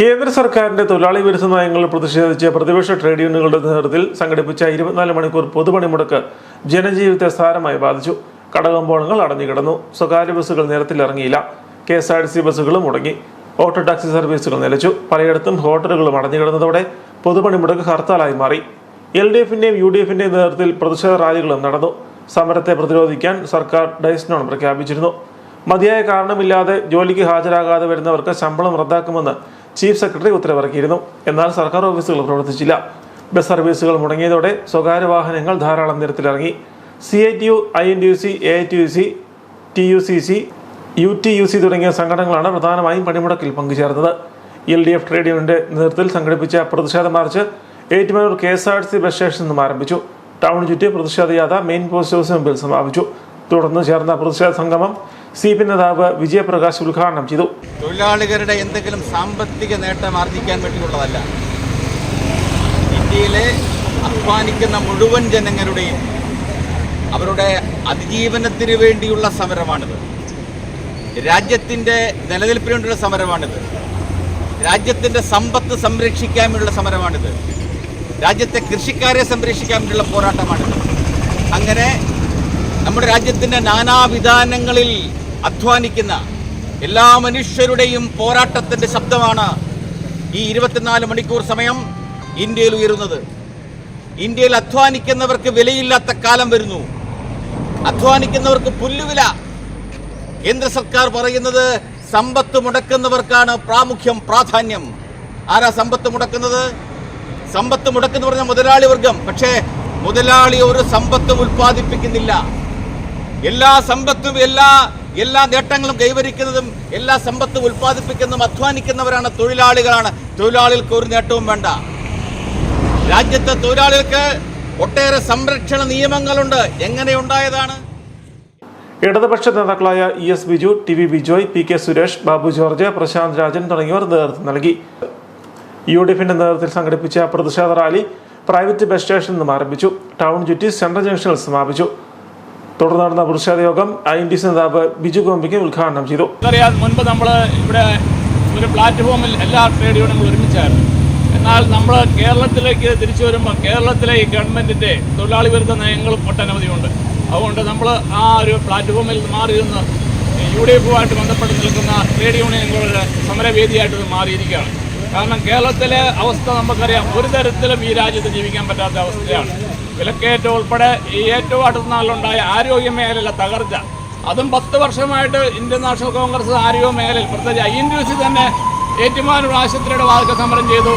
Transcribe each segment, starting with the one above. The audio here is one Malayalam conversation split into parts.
കേന്ദ്ര സർക്കാരിന്റെ തൊഴിലാളി വിരുദ്ധ നയങ്ങളിൽ പ്രതിഷേധിച്ച് പ്രതിപക്ഷ ട്രേഡ് യൂണിയനുകളുടെ നേതൃത്വത്തിൽ സംഘടിപ്പിച്ച ഇരുപത്തിനാല് മണിക്കൂർ പൊതുപണിമുടക്ക് ജനജീവിതത്തെ സാരമായി ബാധിച്ചു. കടകമ്പോളങ്ങൾ അടഞ്ഞുകിടന്നു. സ്വകാര്യ ബസ്സുകൾ നിരത്തിലിറങ്ങിയില്ല K S R T C ബസ്സുകളും മുടങ്ങി. ഓട്ടോ ടാക്സി സർവീസുകൾ നിലച്ചു. പലയിടത്തും ഹോട്ടലുകളും അടഞ്ഞുകിടന്നതോടെ പൊതുപണിമുടക്ക് ഹർത്താലായി മാറി. എൽ ഡി എഫിന്റെയും യു ഡി എഫിന്റെയും നേതൃത്വത്തിൽ പ്രതിഷേധ റാലികളും നടന്നു. സമരത്തെ പ്രതിരോധിക്കാൻ സർക്കാർ ഡയസ്നോൺ പ്രഖ്യാപിച്ചിരുന്നു. മതിയായ കാരണമില്ലാതെ ജോലിക്ക് ഹാജരാകാതെ വരുന്നവർക്ക് ശമ്പളം റദ്ദാക്കുമെന്ന് ചീഫ് സെക്രട്ടറി ഉത്തരവിറക്കിയിരുന്നു. എന്നാൽ സർക്കാർ ഓഫീസുകൾ പ്രവർത്തിച്ചില്ല. ബസ് സർവീസുകൾ മുടങ്ങിയതോടെ സ്വകാര്യ വാഹനങ്ങൾ ധാരാളം നിരത്തിലിറങ്ങി. C I T U I N T U C A T U C T U C C U T U C തുടങ്ങിയ സംഘടനകളാണ് പ്രധാനമായും പണിമുടക്കിൽ പങ്കുചേർന്നത്. എൽ ഡി എഫ് ട്രേഡ് യൂണിയന്റെ നേതൃത്വത്തിൽ സംഘടിപ്പിച്ച പ്രതിഷേധ march Ettumanoor K S R T C bus സ്റ്റേഷനിൽ നിന്നും ആരംഭിച്ചു. ടൗൺ ചുറ്റി പ്രതിഷേധ യാത്ര മെയിൻ പോസ്റ്റ് ഹൗസിന് മുമ്പിൽ സമാപിച്ചു. തുടർന്ന് ചേർന്ന പ്രതിഷേധ സംഗമം സി പി നേതാവ് വിജയപ്രകാശ് ഉദ്ഘാടനം ചെയ്തു. തൊഴിലാളികളുടെ എന്തെങ്കിലും സാമ്പത്തിക നേട്ടം ആർജിക്കാൻ വേണ്ടിയുള്ളതല്ല ഇന്ത്യയിലെ അധ്വാനിക്കുന്ന മുഴുവൻ ജനങ്ങളുടെയും അവരുടെ അതിജീവനത്തിന് വേണ്ടിയുള്ള സമരമാണിത്. രാജ്യത്തിന്റെ നിലനിൽപ്പിന് വേണ്ടിയുള്ള സമരമാണിത്. രാജ്യത്തിന്റെ സമ്പത്ത് സംരക്ഷിക്കാൻ വേണ്ടിയുള്ള സമരമാണിത്. രാജ്യത്തെ കൃഷിക്കാരെ സംരക്ഷിക്കാൻ വേണ്ടിയുള്ള പോരാട്ടമാണിത്. അങ്ങനെ നമ്മുടെ രാജ്യത്തിന്റെ നാനാവിധാനങ്ങളിൽ അധ്വാനിക്കുന്ന എല്ലാ മനുഷ്യരുടെയും പോരാട്ടത്തിന്റെ ശബ്ദമാണ് ഈ ഇരുപത്തിനാല് മണിക്കൂർ സമയം ഇന്ത്യയിൽ ഉയരുന്നത്. ഇന്ത്യയിൽ അധ്വാനിക്കുന്നവർക്ക് വിലയില്ലാത്ത കാലം വരുന്നു. അധ്വാനിക്കുന്നവർക്ക് പുല്ലുവില. കേന്ദ്ര സർക്കാർ പറയുന്നത് സമ്പത്ത് മുടക്കുന്നവർക്കാണ് പ്രാമുഖ്യം പ്രാധാന്യം. ആരാ സമ്പത്ത് മുടക്കുന്നത്? സമ്പത്ത് മുടക്കുന്ന പറഞ്ഞ മുതലാളി വർഗം. പക്ഷേ മുതലാളി ഒരു സമ്പത്തും ഉൽപ്പാദിപ്പിക്കുന്നില്ല. എല്ലാ സമ്പത്തും എല്ലാ എല്ലാ നേട്ടങ്ങളും കൈവരിക്കുന്നതും എല്ലാ സമ്പത്തും ഉൽപ്പാദിപ്പിക്കുന്നതും അധ്വാനിക്കുന്നവരാണ് തൊഴിലാളികളാണ്. തൊഴിലാളികൾക്ക് ഒരു നേട്ടവും വേണ്ട. രാജ്യത്തെ തൊഴിലാളികൾക്ക് ഒട്ടേറെ സംരക്ഷണ നിയമങ്ങളുണ്ട്. എങ്ങനെ ഉണ്ടായതാണ്? ഇടതുപക്ഷ നേതാക്കളായ E S Biju T V Bijoy P K Suresh Babu George Prashanth Rajan തുടങ്ങിയവർ നേതൃത്വം നൽകി. യു ഡി എഫിന്റെ നേതൃത്വത്തിൽ സംഘടിപ്പിച്ച പ്രതിഷേധ റാലി പ്രൈവറ്റ് ബസ് സ്റ്റേഷനിൽ നിന്നും ആരംഭിച്ചു. ടൗൺ ചുറ്റി സെൻട്രൽ ജംഗ്ഷനിൽ സമാപിച്ചു. തുടർന്ന് നടന്ന പ്രതിഷേധ യോഗം ഐ എൻ ടി സി നേതാവ് ബിജു കോമ്പിക്ക് ഉദ്ഘാടനം ചെയ്തു. മുൻപ് നമ്മൾ ഇവിടെ ഒരു പ്ലാറ്റ്ഫോമിൽ എല്ലാ ട്രേഡ് യൂണിയനുകളും ഒരുമിച്ചായിരുന്നു. എന്നാൽ നമ്മൾ കേരളത്തിലേക്ക് തിരിച്ചു വരുമ്പോൾ കേരളത്തിലെ ഈ ഗവൺമെന്റിന്റെ തൊഴിലാളി വിരുദ്ധ നയങ്ങളും ഒട്ടനവധിയുണ്ട്. അതുകൊണ്ട് നമ്മൾ ആ ഒരു പ്ലാറ്റ്ഫോമിൽ മാറി നിന്ന് യു ഡി എഫുമായിട്ട് ബന്ധപ്പെട്ട് നിൽക്കുന്ന ട്രേഡ് യൂണിയനുകളുടെ സമരവേദിയായിട്ട് മാറിയിരിക്കുകയാണ്. കാരണം കേരളത്തിലെ അവസ്ഥ നമുക്കറിയാം ഒരു തരത്തിലും ഈ രാജ്യത്ത് ജീവിക്കാൻ പറ്റാത്ത അവസ്ഥയാണ്. വിലക്കയറ്റം ഉൾപ്പെടെ ഏറ്റവും അടുത്ത നാളിലുണ്ടായ ആരോഗ്യ മേഖലയിലെ തകർച്ച. അതും പത്ത് വർഷമായിട്ട് ഇന്ത്യൻ നാഷണൽ കോൺഗ്രസ് ആരോഗ്യ മേഖലയിൽ പ്രത്യേകിച്ച് ഐ എൻ ഡി സി തന്നെ ഏറ്റുമാനൂർ ആശുപത്രിയുടെ വാതിൽക്ക് സമരം ചെയ്തു.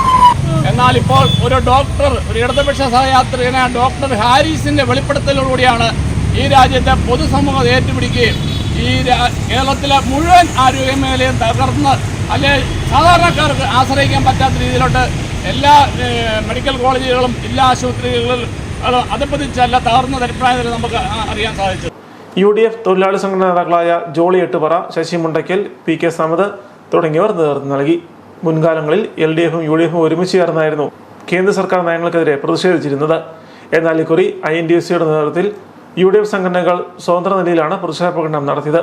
എന്നാൽ ഇപ്പോൾ ഒരു ഡോക്ടർ ഒരു ഇടതുപക്ഷ സഹയാത്രികനെ ഡോക്ടർ ഹാരിസിന്റെ വെളിപ്പെടുത്തലോടുകൂടിയാണ് ഈ രാജ്യത്തെ പൊതുസമൂഹം ഏറ്റുപിടിക്കുകയും ഈ കേരളത്തിലെ മുഴുവൻ ആരോഗ്യ മേഖലയും തകർന്ന് അല്ലെ സാധാരണക്കാർക്ക് ആശ്രയിക്കാൻ പറ്റാത്ത രീതിയിലോട്ട് എല്ലാ മെഡിക്കൽ കോളേജുകളും ജില്ലാ ആശുപത്രികളിലും അത് അതപ്പതിച്ചല്ല തകർന്ന അഭിപ്രായത്തിൽ നമുക്ക് അറിയാൻ സാധിച്ചു. യു ഡി എഫ് തൊഴിലാളി സംഘടനാ നേതാക്കളായ ജോളി എട്ടുപറ ശശി മുണ്ടയ്ക്കൽ പി കെ സമത് തുടങ്ങിയവർ നേതൃത്വം നൽകി. മുൻകാലങ്ങളിൽ എൽ ഡി എഫും യു ഡി എഫും ഒരുമിച്ച് ചേർന്നായിരുന്നു കേന്ദ്ര സർക്കാർ നയങ്ങൾക്കെതിരെ പ്രതിഷേധിച്ചിരുന്നത്. എന്നാൽ ഇക്കുറി ഐ എൻ ഡി എസ് സിയുടെ നേതൃത്വത്തിൽ യു ഡി എഫ് സംഘടനകൾ സ്വതന്ത്ര നിലയിലാണ് പ്രതിഷേധ പ്രകടനം നടത്തിയത്.